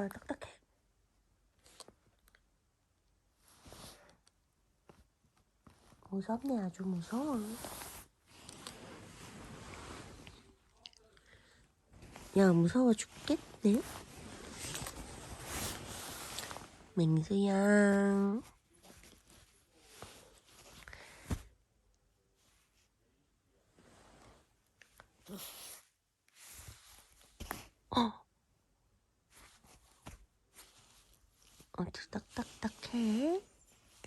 아빠랑 딱딱해. 무섭네, 아주 무서워. 야, 무서워 죽겠네. 맹수양. 어. 어디 딱딱딱해?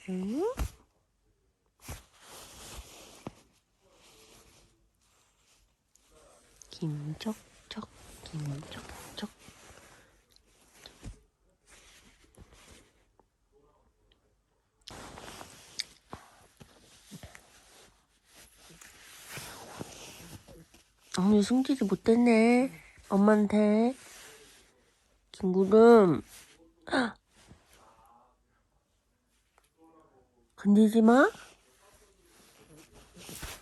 응? 김적적 김적적 어머 승질이 못됐네 엄마한테 김구름 건들지 마.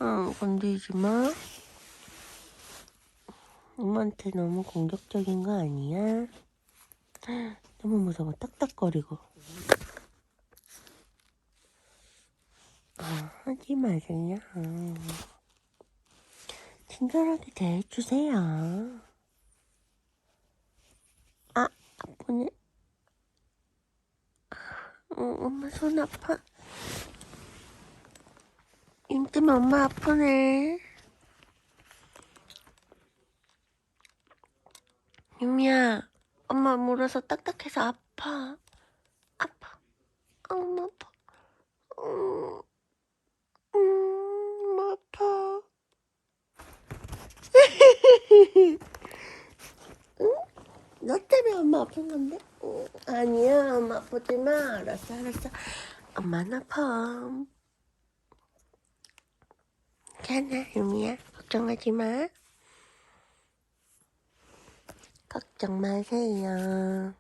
응, 건들지 마. 엄마한테 너무 공격적인 거 아니야? 너무 무서워. 딱딱거리고. 아, 하지 마세요. 친절하게 대해주세요. 아, 아프네. 어, 엄마 손 아파. 임 때문에 엄마 아프네. 임이야, 엄마 물어서 딱딱해서 아파. 아파. 아, 엄마 아파. 음, 음, 엄마 아파. 응? 너 때문에 엄마 아픈 건데? 응, 아니야, 엄마 아프지 마. 알았어, 알았어. 엄마는 아파. 괜찮아, 유미야. 걱정하지 마. 걱정 마세요.